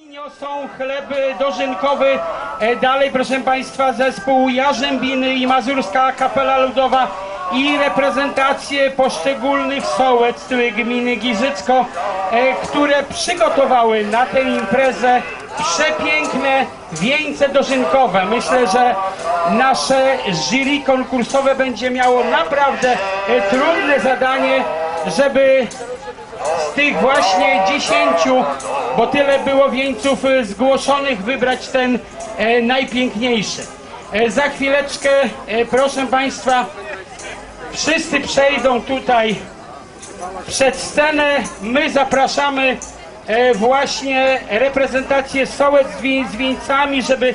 Niosą chleb dożynkowy. E, Dalej, proszę Państwa, zespół Jarzębiny i Mazurska Kapela Ludowa i reprezentacje poszczególnych sołectw gminy Giżycko, e, które przygotowały na tę imprezę przepiękne wieńce dożynkowe. Myślę, że nasze jury konkursowe będzie miało naprawdę e, trudne zadanie, żeby z tych właśnie dziesięciu, bo tyle było wieńców e, zgłoszonych, wybrać ten e, najpiękniejszy. E, za chwileczkę, e, proszę Państwa, wszyscy przejdą tutaj przed scenę. My zapraszamy właśnie reprezentację sołec z, wie- z wieńcami, żeby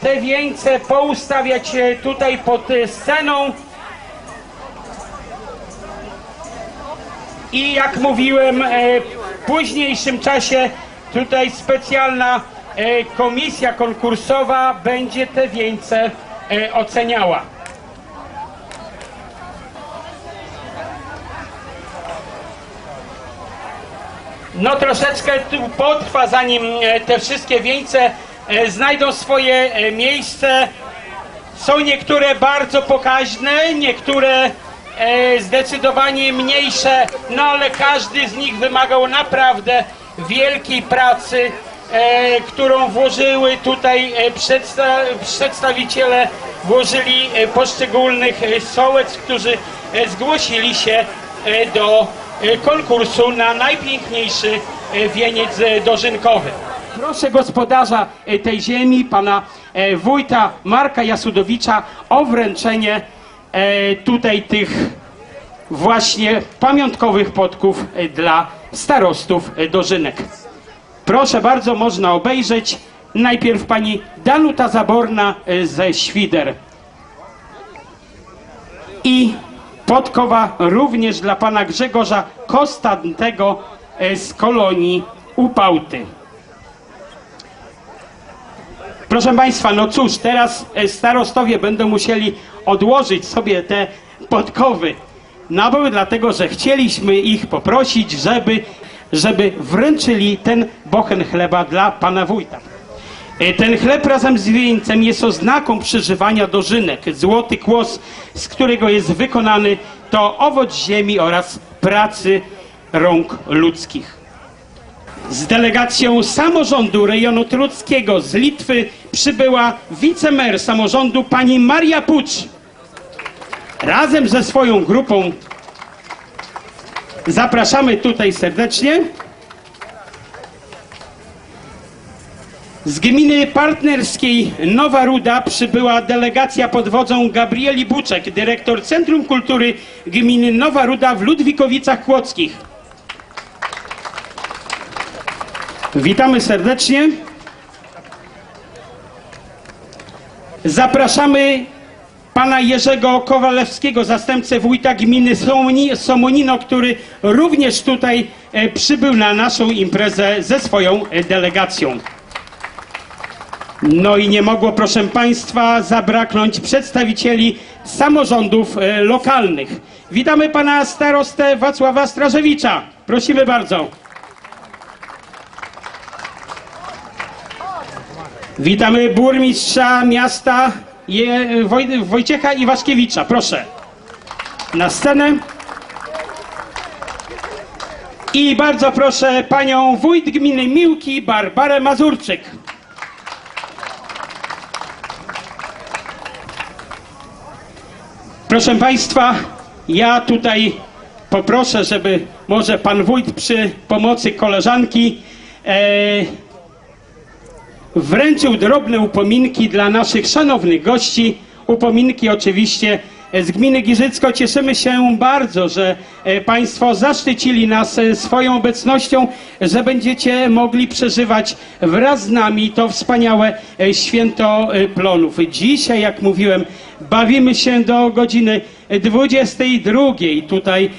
te wieńce poustawiać tutaj pod sceną. I jak mówiłem, e, w późniejszym czasie tutaj specjalna e, komisja konkursowa będzie te wieńce e, oceniała. No troszeczkę tu potrwa, zanim te wszystkie wieńce znajdą swoje miejsce. Są niektóre bardzo pokaźne, niektóre zdecydowanie mniejsze, no ale każdy z nich wymagał naprawdę wielkiej pracy, e, którą włożyły tutaj e, przedsta przedstawiciele, włożyli e, poszczególnych e, sołec, którzy e, zgłosili się e, do e, konkursu na najpiękniejszy e, wieniec e, dożynkowy. Proszę gospodarza e, tej ziemi, pana e, wójta Marka Jasudowicza o wręczenie e, tutaj tych właśnie pamiątkowych podków e, dla starostów e, dożynek. Proszę bardzo, można obejrzeć. Najpierw pani Danuta Zaborna e, ze Świder. I podkowa również dla pana Grzegorza Kostantego e, z kolonii Upałty. Proszę Państwa, no cóż, teraz e, starostowie będą musieli odłożyć sobie te podkowy. No bo dlatego, że chcieliśmy ich poprosić, żeby, żeby wręczyli ten bochen chleba dla pana wójta. E, Ten chleb razem z wieńcem jest oznaką przeżywania dożynek. Złoty kłos, z którego jest wykonany, to owoc ziemi oraz pracy rąk ludzkich. Z delegacją samorządu rejonu trudzkiego z Litwy przybyła wicemer samorządu pani Maria Pucz. Razem ze swoją grupą zapraszamy tutaj serdecznie. Z gminy partnerskiej Nowa Ruda przybyła delegacja pod wodzą Gabrieli Buczek, dyrektor Centrum Kultury gminy Nowa Ruda w Ludwikowicach Kłodzkich. Witamy serdecznie. Zapraszamy pana Jerzego Kowalewskiego, zastępcę wójta gminy Somoni- Somonino, który również tutaj e, przybył na naszą imprezę ze swoją e, delegacją. No i nie mogło, proszę Państwa, zabraknąć przedstawicieli samorządów e, lokalnych. Witamy pana starostę Wacława Strażewicza. Prosimy bardzo. Witamy burmistrza miasta Je, Woj, Wojciecha Iwaszkiewicza. Proszę. Na scenę. I bardzo proszę panią wójt gminy Miłki, Barbarę Mazurczyk. Proszę Państwa, ja tutaj poproszę, żeby może Pan Wójt przy pomocy koleżanki e, wręczył drobne upominki dla naszych szanownych gości. Upominki oczywiście z gminy Giżycko. Cieszymy się bardzo, że e, Państwo zaszczycili nas e, swoją obecnością, że będziecie mogli przeżywać wraz z nami to wspaniałe e, święto plonów. Dzisiaj, jak mówiłem, bawimy się do godziny 22. Tutaj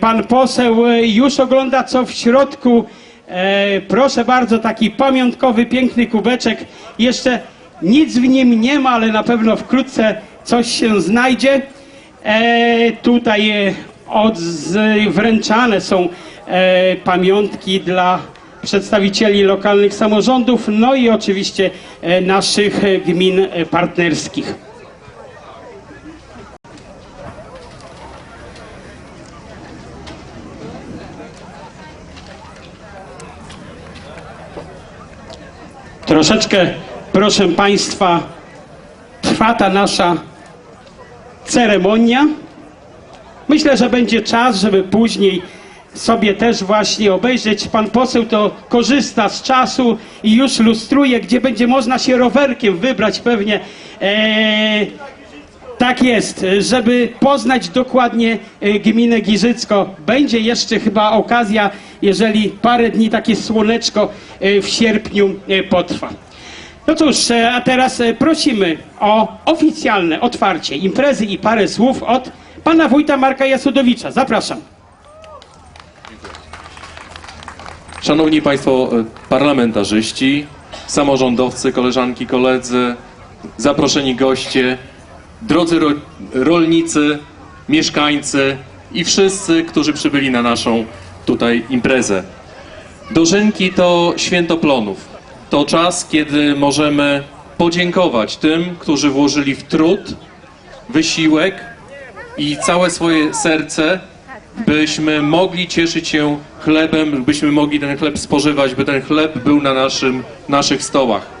pan poseł już ogląda co w środku. E, proszę bardzo, taki pamiątkowy, piękny kubeczek. Jeszcze nic w nim nie ma, ale na pewno wkrótce coś się znajdzie. E, tutaj od, wręczane są e, pamiątki dla przedstawicieli lokalnych samorządów, no i oczywiście e, naszych gmin partnerskich. Troszeczkę, proszę Państwa, trwa ta nasza ceremonia. Myślę, że będzie czas, żeby później sobie też właśnie obejrzeć. Pan poseł to korzysta z czasu i już lustruje, gdzie będzie można się rowerkiem wybrać pewnie. Eee, tak jest, żeby poznać dokładnie e, gminę Giżycko. Będzie jeszcze chyba okazja, jeżeli parę dni takie słoneczko e, w sierpniu potrwa. No cóż, a teraz prosimy o oficjalne otwarcie imprezy i parę słów od pana wójta Marka Jasudowicza. Zapraszam. Szanowni Państwo parlamentarzyści, samorządowcy, koleżanki, koledzy, zaproszeni goście, drodzy ro rolnicy, mieszkańcy i wszyscy, którzy przybyli na naszą tutaj imprezę. Dożynki to święto plonów. To czas, kiedy możemy podziękować tym, którzy włożyli w trud, wysiłek i całe swoje serce, byśmy mogli cieszyć się chlebem, byśmy mogli ten chleb spożywać, by ten chleb był na naszym, naszych stołach.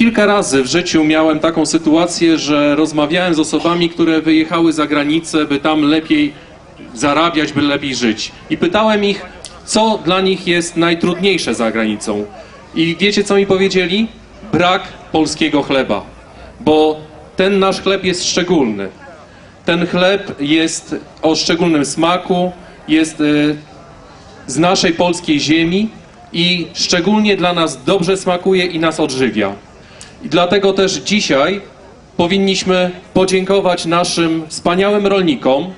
Kilka razy w życiu miałem taką sytuację, że rozmawiałem z osobami, które wyjechały za granicę, by tam lepiej zarabiać, by lepiej żyć. I pytałem ich, co dla nich jest najtrudniejsze za granicą. I wiecie, co mi powiedzieli? Brak polskiego chleba. Bo ten nasz chleb jest szczególny. Ten chleb jest o szczególnym smaku, jest y, z naszej polskiej ziemi i szczególnie dla nas dobrze smakuje i nas odżywia. I dlatego też dzisiaj powinniśmy podziękować naszym wspaniałym rolnikom,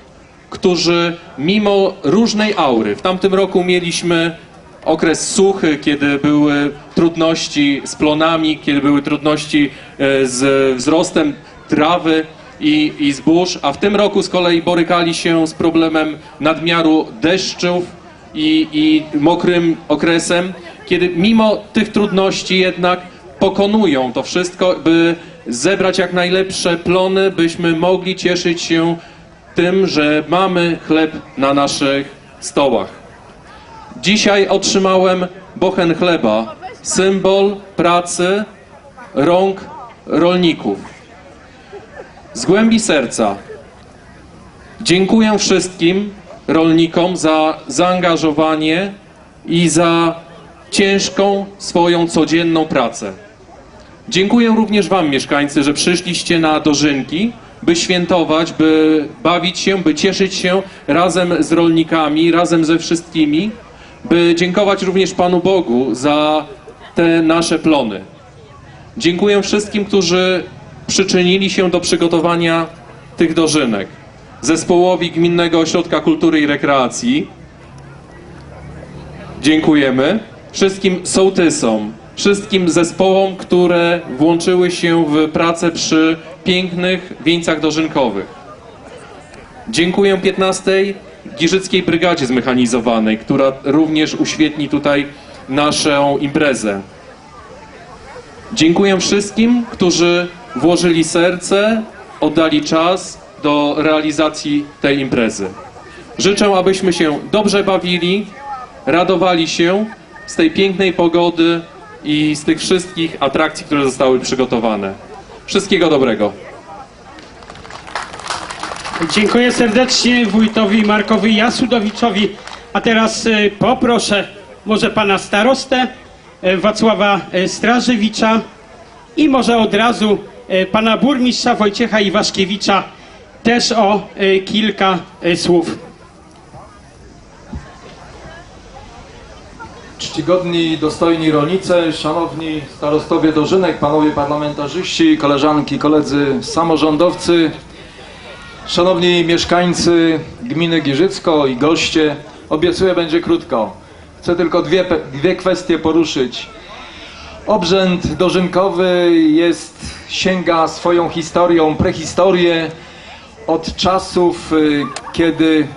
którzy mimo różnej aury, w tamtym roku mieliśmy okres suchy, kiedy były trudności z plonami, kiedy były trudności e, z wzrostem trawy i, i zbóż, a w tym roku z kolei borykali się z problemem nadmiaru deszczów i, i mokrym okresem, kiedy mimo tych trudności jednak pokonują to wszystko, by zebrać jak najlepsze plony, byśmy mogli cieszyć się tym, że mamy chleb na naszych stołach. Dzisiaj otrzymałem bochen chleba, symbol pracy rąk rolników. Z głębi serca dziękuję wszystkim rolnikom za zaangażowanie i za ciężką swoją codzienną pracę. Dziękuję również Wam, mieszkańcy, że przyszliście na dożynki, by świętować, by bawić się, by cieszyć się razem z rolnikami, razem ze wszystkimi, by dziękować również Panu Bogu za te nasze plony. Dziękuję wszystkim, którzy przyczynili się do przygotowania tych dożynek. Zespołowi Gminnego Ośrodka Kultury i Rekreacji. Dziękujemy. Wszystkim sołtysom, wszystkim zespołom, które włączyły się w pracę przy pięknych wieńcach dożynkowych. Dziękuję 15. Giżyckiej Brygadzie Zmechanizowanej, która również uświetni tutaj naszą imprezę. Dziękuję wszystkim, którzy włożyli serce, oddali czas do realizacji tej imprezy. Życzę, abyśmy się dobrze bawili, radowali się z tej pięknej pogody i z tych wszystkich atrakcji, które zostały przygotowane. Wszystkiego dobrego. Dziękuję serdecznie wójtowi Markowi Jasudowiczowi. A teraz e, poproszę może pana starostę e, Wacława e, Strażewicza i może od razu pana burmistrza Wojciecha Iwaszkiewicza też o kilka słów. Czcigodni, dostojni rolnicy, szanowni starostowie dożynek, panowie parlamentarzyści, koleżanki, koledzy samorządowcy, szanowni mieszkańcy gminy Giżycko i goście, obiecuję będzie krótko. Chcę tylko dwie, dwie kwestie poruszyć. Obrzęd dożynkowy jest, sięga swoją historią, prehistorię od czasów, y, kiedy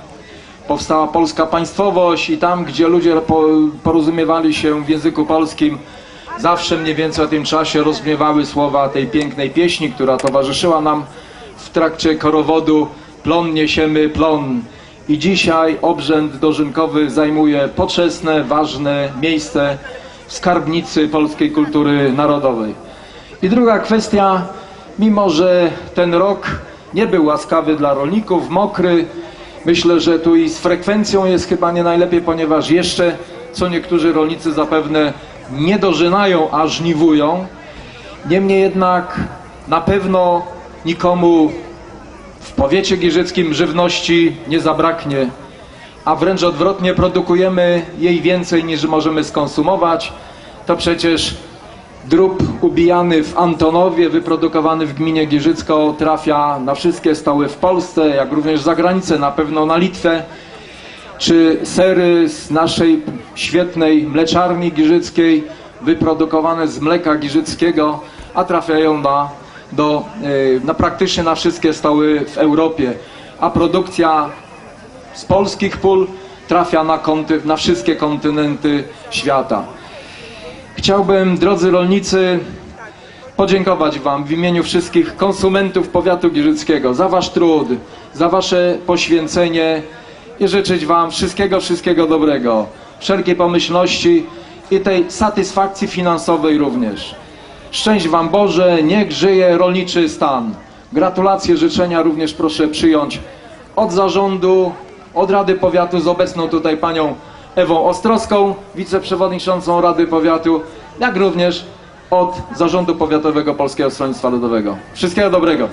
powstała polska państwowość i tam, gdzie ludzie po, porozumiewali się w języku polskim, zawsze mniej więcej o tym czasie rozbrzmiewały słowa tej pięknej pieśni, która towarzyszyła nam w trakcie korowodu Plon niesiemy plon. I dzisiaj obrzęd dożynkowy zajmuje poczesne, ważne miejsce w skarbnicy polskiej kultury narodowej. I druga kwestia, mimo że ten rok nie był łaskawy dla rolników, mokry, myślę, że tu i z frekwencją jest chyba nie najlepiej, ponieważ jeszcze co niektórzy rolnicy zapewne nie dożynają, a żniwują. Niemniej jednak na pewno nikomu w powiecie giżyckim żywności nie zabraknie, a wręcz odwrotnie produkujemy jej więcej niż możemy skonsumować. To przecież drób ubijany w Antonowie, wyprodukowany w gminie Giżycko trafia na wszystkie stoły w Polsce, jak również za granicę, na pewno na Litwę czy sery z naszej świetnej mleczarni giżyckiej, wyprodukowane z mleka giżyckiego, a trafiają na, do, e, na praktycznie na wszystkie stoły w Europie. A produkcja z polskich pól trafia na, konty, na wszystkie kontynenty świata. Chciałbym, drodzy rolnicy, podziękować Wam w imieniu wszystkich konsumentów powiatu giżyckiego za Wasz trud, za Wasze poświęcenie i życzyć Wam wszystkiego, wszystkiego dobrego, wszelkiej pomyślności i tej satysfakcji finansowej również. Szczęść Wam Boże, niech żyje rolniczy stan. Gratulacje, życzenia również proszę przyjąć od zarządu, od Rady Powiatu z obecną tutaj panią Ewą Ostrowską, wiceprzewodniczącą Rady Powiatu, jak również od Zarządu Powiatowego Polskiego Stronnictwa Ludowego. Wszystkiego dobrego.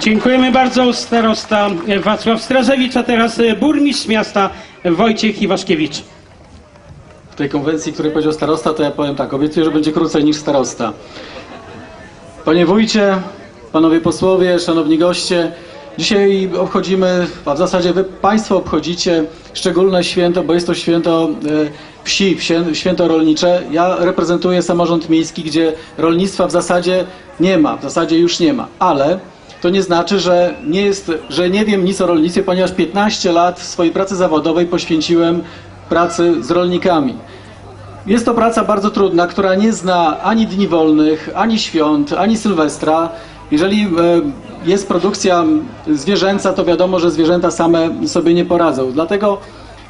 Dziękujemy bardzo starosta Wacław Strażewicz, a teraz e, burmistrz miasta Wojciech Iwaszkiewicz. W tej konwencji, której powiedział starosta, to ja powiem tak, obiecuję, że będzie krócej niż starosta. Panie wójcie, panowie posłowie, szanowni goście, dzisiaj obchodzimy, a w zasadzie wy państwo obchodzicie szczególne święto, bo jest to święto e, wsi, święto rolnicze. Ja reprezentuję samorząd miejski, gdzie rolnictwa w zasadzie nie ma, w zasadzie już nie ma, ale to nie znaczy, że nie, jest, że nie wiem nic o rolnictwie, ponieważ 15 lat swojej pracy zawodowej poświęciłem pracy z rolnikami. Jest to praca bardzo trudna, która nie zna ani dni wolnych, ani świąt, ani sylwestra. Jeżeli e, jest produkcja zwierzęca, to wiadomo, że zwierzęta same sobie nie poradzą. Dlatego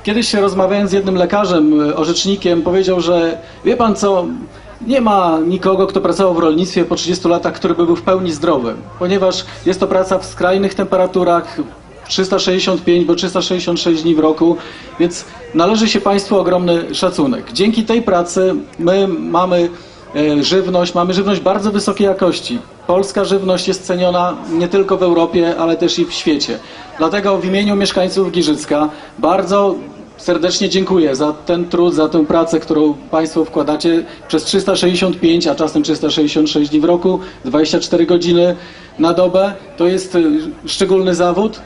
kiedyś się rozmawiając z jednym lekarzem, e, orzecznikiem, powiedział, że wie pan co, nie ma nikogo, kto pracował w rolnictwie po 30 latach, który by był w pełni zdrowy, ponieważ jest to praca w skrajnych temperaturach, 365, bo 366 dni w roku, więc należy się Państwu ogromny szacunek. Dzięki tej pracy my mamy żywność, mamy żywność bardzo wysokiej jakości. Polska żywność jest ceniona nie tylko w Europie, ale też i w świecie. Dlatego w imieniu mieszkańców Giżycka bardzo serdecznie dziękuję za ten trud, za tę pracę, którą Państwo wkładacie przez 365, a czasem 366 dni w roku, 24 godziny na dobę. To jest y, szczególny zawód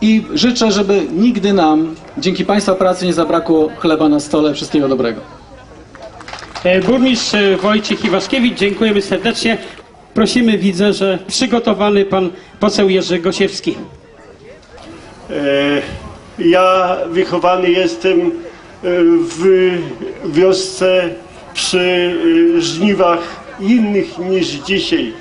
i życzę, żeby nigdy nam dzięki Państwa pracy nie zabrakło chleba na stole. Wszystkiego dobrego. E, Burmistrz e, Wojciech Iwaszkiewicz, dziękujemy serdecznie. Prosimy, widzę, że przygotowany pan poseł Jerzy Gosiewski. E, Ja wychowany jestem w wiosce przy żniwach innych niż dzisiaj.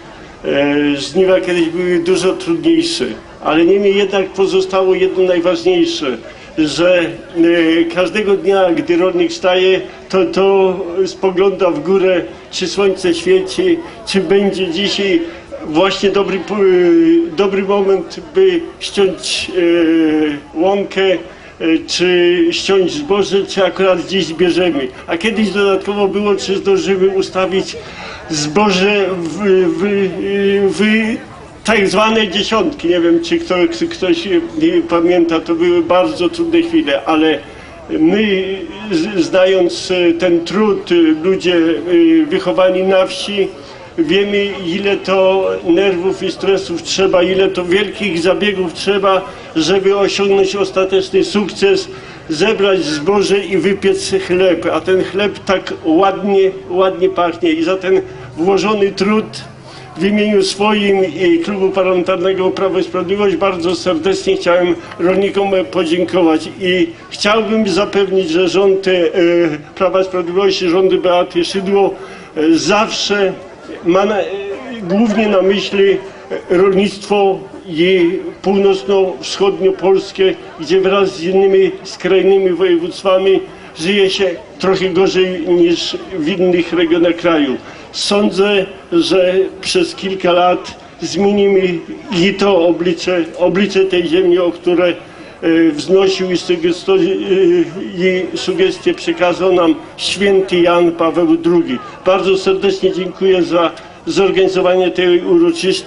Żniwa kiedyś były dużo trudniejsze, ale niemniej jednak pozostało jedno najważniejsze, że e, każdego dnia, gdy rolnik wstaje, to, to spogląda w górę, czy słońce świeci, czy będzie dzisiaj właśnie dobry, po- dobry moment, by ściąć e, łąkę, e, czy ściąć zboże, czy akurat gdzieś zbierzemy. A kiedyś dodatkowo było, czy zdążymy ustawić zboże w, w, w tak zwane dziesiątki. Nie wiem, czy kto, ktoś e, pamięta, to były bardzo trudne chwile, ale my, z- znając e, ten trud, e, ludzie wychowani na wsi, wiemy ile to nerwów i stresów trzeba, ile to wielkich zabiegów trzeba, żeby osiągnąć ostateczny sukces, zebrać zboże i wypiec chleb, a ten chleb tak ładnie, ładnie pachnie i za ten włożony trud w imieniu swoim i Klubu Parlamentarnego Prawo i Sprawiedliwość bardzo serdecznie chciałem rolnikom podziękować i chciałbym zapewnić, że rząd e, Prawa i Sprawiedliwości, rządy Beaty Szydło e, zawsze ma na, e, głównie na myśli rolnictwo i północno-wschodnio-polskie, gdzie wraz z innymi skrajnymi województwami żyje się trochę gorzej niż w innych regionach kraju. Sądzę, że przez kilka lat zmienimy i to oblicze, oblicze tej ziemi, o które e, wznosił i, sugesto- e, i sugestie przekazał nam święty Jan Paweł II. Bardzo serdecznie dziękuję za zorganizowanie tej uroczyst-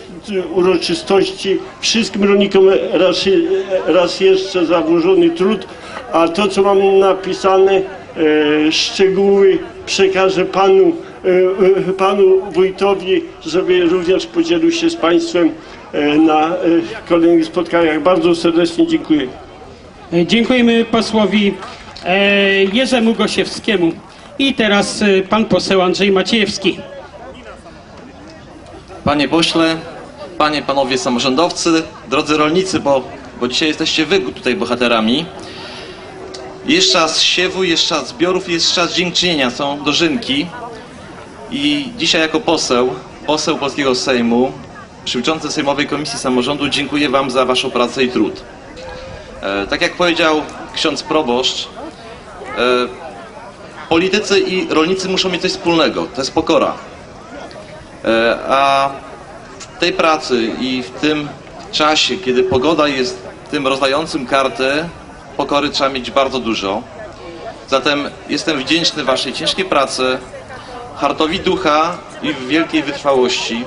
uroczystości. Wszystkim rolnikom raz, raz jeszcze za włożony trud, a to co mam napisane, e, szczegóły przekażę panu, e, e, panu wójtowi, żeby również podzielił się z państwem e, na e, kolejnych spotkaniach. Bardzo serdecznie dziękuję. E, Dziękujemy posłowi e, Jerzemu Gosiewskiemu. I teraz e, pan poseł Andrzej Maciejewski. Panie pośle, panie, panowie samorządowcy, drodzy rolnicy, bo, bo dzisiaj jesteście wy tutaj bohaterami. Jest czas siewu, jest czas zbiorów, jest czas dziękczynienia, są dożynki. I dzisiaj jako poseł, poseł Polskiego Sejmu, przewodniczący Sejmowej Komisji Samorządu, dziękuję wam za waszą pracę i trud. E, tak jak powiedział ksiądz proboszcz, e, politycy i rolnicy muszą mieć coś wspólnego, to jest pokora. E, A w tej pracy i w tym czasie, kiedy pogoda jest tym rozdającym karty, pokory trzeba mieć bardzo dużo. Zatem jestem wdzięczny Waszej ciężkiej pracy, hartowi ducha i wielkiej wytrwałości.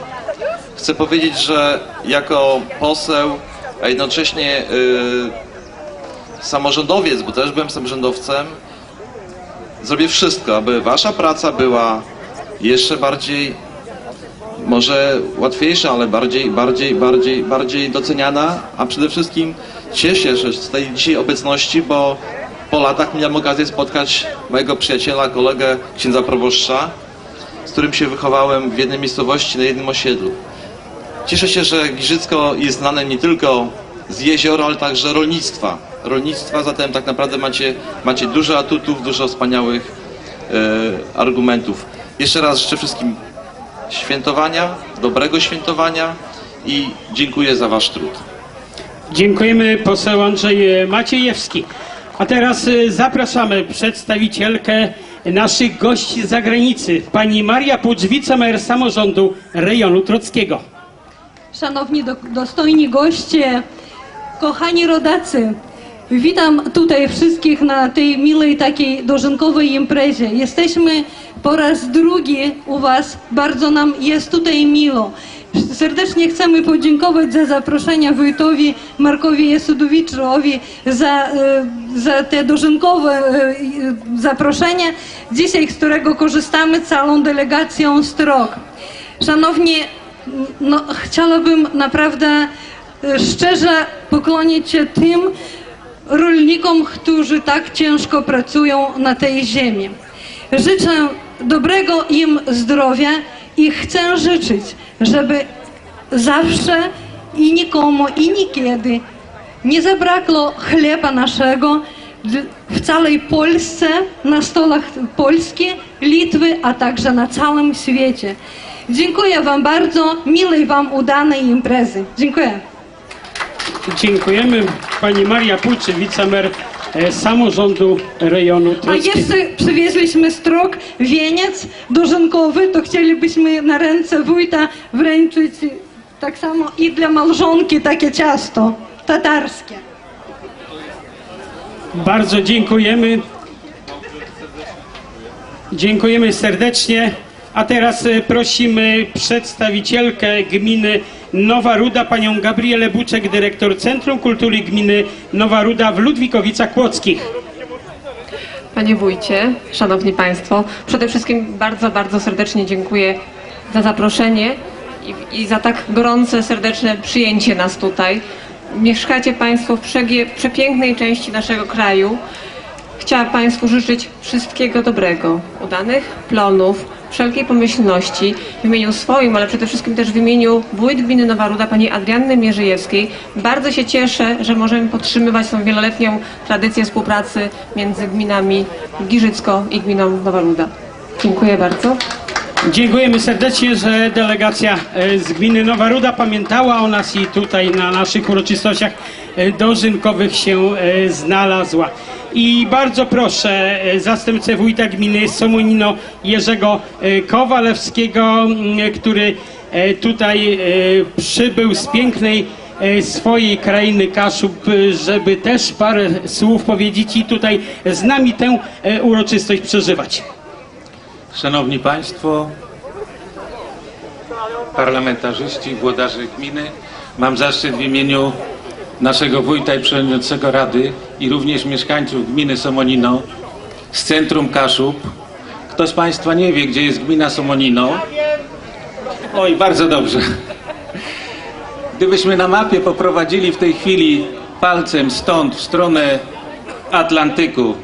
Chcę powiedzieć, że jako poseł, a jednocześnie y, samorządowiec, bo też byłem samorządowcem, zrobię wszystko, aby Wasza praca była jeszcze bardziej może łatwiejsza, ale bardziej, bardziej, bardziej, bardziej doceniana, a przede wszystkim cieszę się z tej dzisiaj obecności, bo po latach miałem okazję spotkać mojego przyjaciela, kolegę, księdza proboszcza, z którym się wychowałem w jednej miejscowości, na jednym osiedlu. Cieszę się, że Giżycko jest znane nie tylko z jeziora, ale także rolnictwa. Rolnictwa, zatem tak naprawdę macie, macie dużo atutów, dużo wspaniałych e, argumentów. Jeszcze raz życzę wszystkim świętowania, dobrego świętowania i dziękuję za Wasz trud. Dziękujemy poseł Andrzej Maciejewski. A teraz e, zapraszamy przedstawicielkę naszych gości z zagranicy, pani Maria Pucz, wicemer samorządu rejonu trockiego. Szanowni do, dostojni goście, kochani rodacy, witam tutaj wszystkich na tej miłej takiej dożynkowej imprezie. Jesteśmy po raz drugi u Was, bardzo nam jest tutaj miło. Serdecznie chcemy podziękować za zaproszenie wójtowi Markowi Jesudowiczowi za, e, za te dożynkowe e, zaproszenie, dzisiaj z którego korzystamy całą delegacją z TROK. Szanowni no, chciałabym naprawdę e, szczerze pokłonić się tym rolnikom, którzy tak ciężko pracują na tej ziemi. Życzę dobrego im zdrowia i chcę życzyć, żeby zawsze i nikomu i niekiedy nie zabrakło chleba naszego w całej Polsce, na stolach Polski, Litwy, a także na całym świecie. Dziękuję Wam bardzo, miłej Wam udanej imprezy. Dziękuję. Dziękujemy pani Maria Puczy, wicemer samorządu rejonu A trockiego. jeszcze przywieźliśmy strok, wieniec dożynkowy, to chcielibyśmy na ręce wójta wręczyć tak samo i dla małżonki takie ciasto tatarskie. Bardzo dziękujemy. Dziękujemy serdecznie. A teraz e, prosimy przedstawicielkę gminy Nowa Ruda, panią Gabrielę Buczek, dyrektor Centrum Kultury Gminy Nowa Ruda w Ludwikowicach Kłodzkich. Panie wójcie, szanowni państwo, przede wszystkim bardzo, bardzo serdecznie dziękuję za zaproszenie i, i za tak gorące, serdeczne przyjęcie nas tutaj. Mieszkacie państwo w przepięknej części naszego kraju. Chciałam państwu życzyć wszystkiego dobrego, udanych plonów, wszelkiej pomyślności w imieniu swoim, ale przede wszystkim też w imieniu wójt gminy Nowa Ruda, pani Adrianny Mierzyjewskiej. Bardzo się cieszę, że możemy podtrzymywać tą wieloletnią tradycję współpracy między gminami Giżycko i gminą Nowa Ruda. Dziękuję bardzo. Dziękujemy serdecznie, że delegacja e, z gminy Nowa Ruda pamiętała o nas i tutaj na naszych uroczystościach e, dożynkowych się e, znalazła. I bardzo proszę zastępcę wójta gminy Somonino Jerzego Kowalewskiego, który tutaj przybył z pięknej swojej krainy Kaszub, żeby też parę słów powiedzieć i tutaj z nami tę uroczystość przeżywać. Szanowni Państwo, parlamentarzyści, włodarze gminy, mam zaszczyt w imieniu naszego wójta i przewodniczącego Rady i również mieszkańców gminy Somonino z centrum Kaszub. Kto z Państwa nie wie, gdzie jest gmina Somonino? Oj, bardzo dobrze. Gdybyśmy na mapie poprowadzili w tej chwili palcem stąd w stronę Atlantyku,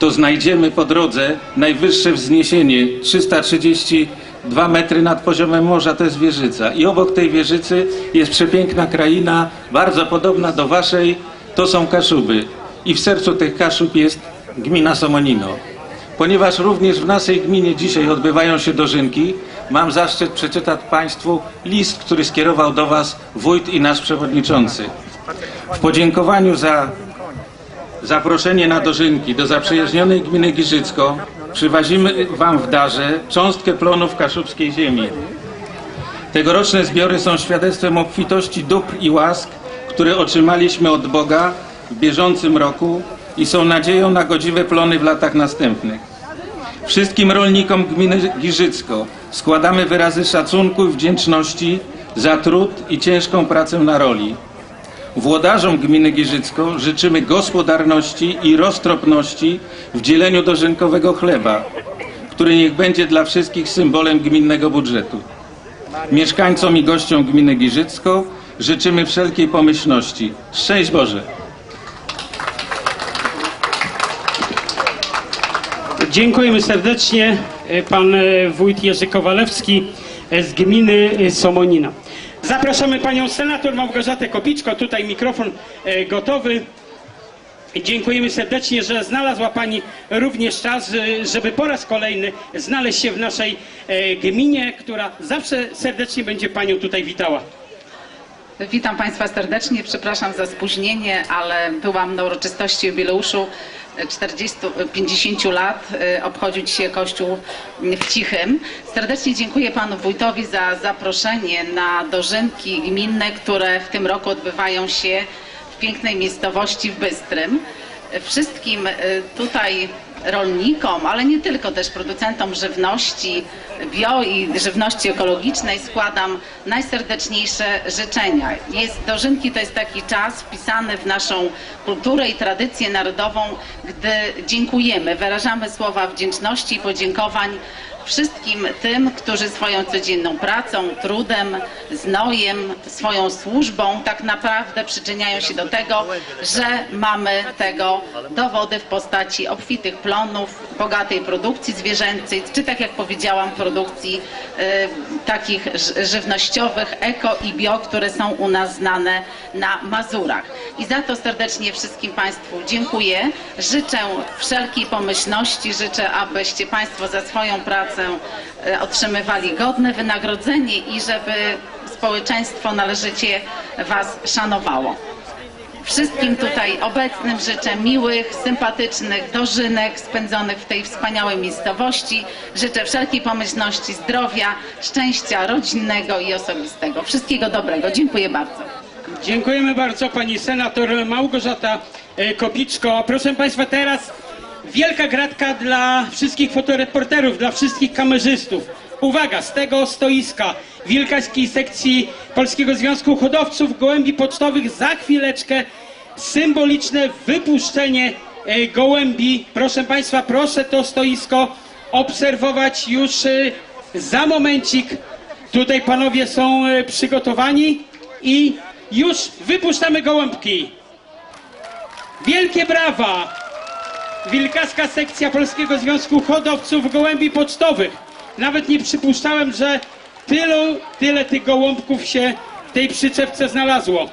to znajdziemy po drodze najwyższe wzniesienie 332 metry nad poziomem morza, to jest wieżyca. I obok tej wieżycy jest przepiękna kraina, bardzo podobna do waszej, to są Kaszuby. I w sercu tych Kaszub jest gmina Somonino. Ponieważ również w naszej gminie dzisiaj odbywają się dożynki, mam zaszczyt przeczytać Państwu list, który skierował do Was wójt i nasz przewodniczący. W podziękowaniu za zaproszenie na dożynki do zaprzyjaźnionej gminy Giżycko przywozimy Wam w darze cząstkę plonów kaszubskiej ziemi. Tegoroczne zbiory są świadectwem obfitości dóbr i łask, które otrzymaliśmy od Boga w bieżącym roku i są nadzieją na godziwe plony w latach następnych. Wszystkim rolnikom gminy Giżycko składamy wyrazy szacunku i wdzięczności za trud i ciężką pracę na roli. Włodarzom gminy Giżycko życzymy gospodarności i roztropności w dzieleniu dożynkowego chleba, który niech będzie dla wszystkich symbolem gminnego budżetu. Mieszkańcom i gościom gminy Giżycko życzymy wszelkiej pomyślności. Szczęść Boże! Dziękujemy serdecznie. E, Pan e, wójt Jerzy Kowalewski e, z gminy Somonina. Zapraszamy panią senator Małgorzatę Kopiczko. Tutaj mikrofon e, gotowy. Dziękujemy serdecznie, że znalazła Pani również czas, e, żeby po raz kolejny znaleźć się w naszej e, gminie, która zawsze serdecznie będzie Panią tutaj witała. Witam Państwa serdecznie, przepraszam za spóźnienie, ale byłam na uroczystości jubileuszu 40, 50 lat. e, Obchodził dzisiaj Kościół w Cichym. Serdecznie dziękuję Panu Wójtowi za zaproszenie na dożynki gminne, które w tym roku odbywają się w pięknej miejscowości w Bystrym. Wszystkim e, tutaj rolnikom, ale nie tylko, też producentom żywności bio i żywności ekologicznej składam najserdeczniejsze życzenia. Jest, dożynki to jest taki czas wpisany w naszą kulturę i tradycję narodową, gdy dziękujemy, wyrażamy słowa wdzięczności i podziękowań wszystkim tym, którzy swoją codzienną pracą, trudem, znojem, swoją służbą tak naprawdę przyczyniają się do tego, że mamy tego dowody w postaci obfitych plonów, bogatej produkcji zwierzęcej, czy tak jak powiedziałam, produkcji e, takich żywnościowych, eko i bio, które są u nas znane na Mazurach. I za to serdecznie wszystkim Państwu dziękuję. Życzę wszelkiej pomyślności, życzę, abyście Państwo za swoją pracę e, otrzymywali godne wynagrodzenie i żeby społeczeństwo należycie Was szanowało. Wszystkim tutaj obecnym życzę miłych, sympatycznych dożynek spędzonych w tej wspaniałej miejscowości. Życzę wszelkiej pomyślności, zdrowia, szczęścia rodzinnego i osobistego. Wszystkiego dobrego. Dziękuję bardzo. Dziękujemy bardzo pani senator Małgorzata e, Kopiczko. Proszę państwa, teraz wielka gratka dla wszystkich fotoreporterów, dla wszystkich kamerzystów. Uwaga, z tego stoiska Wielkańskiej Sekcji Polskiego Związku Hodowców Gołębi Pocztowych za chwileczkę symboliczne wypuszczenie e, gołębi. Proszę państwa, proszę to stoisko obserwować już e, za momencik. Tutaj panowie są e, przygotowani i już wypuszczamy gołąbki. Wielkie brawa! Wilkaska sekcja Polskiego Związku Hodowców Gołębi Pocztowych. Nawet nie przypuszczałem, że tylu, tyle tych gołąbków się w tej przyczepce znalazło.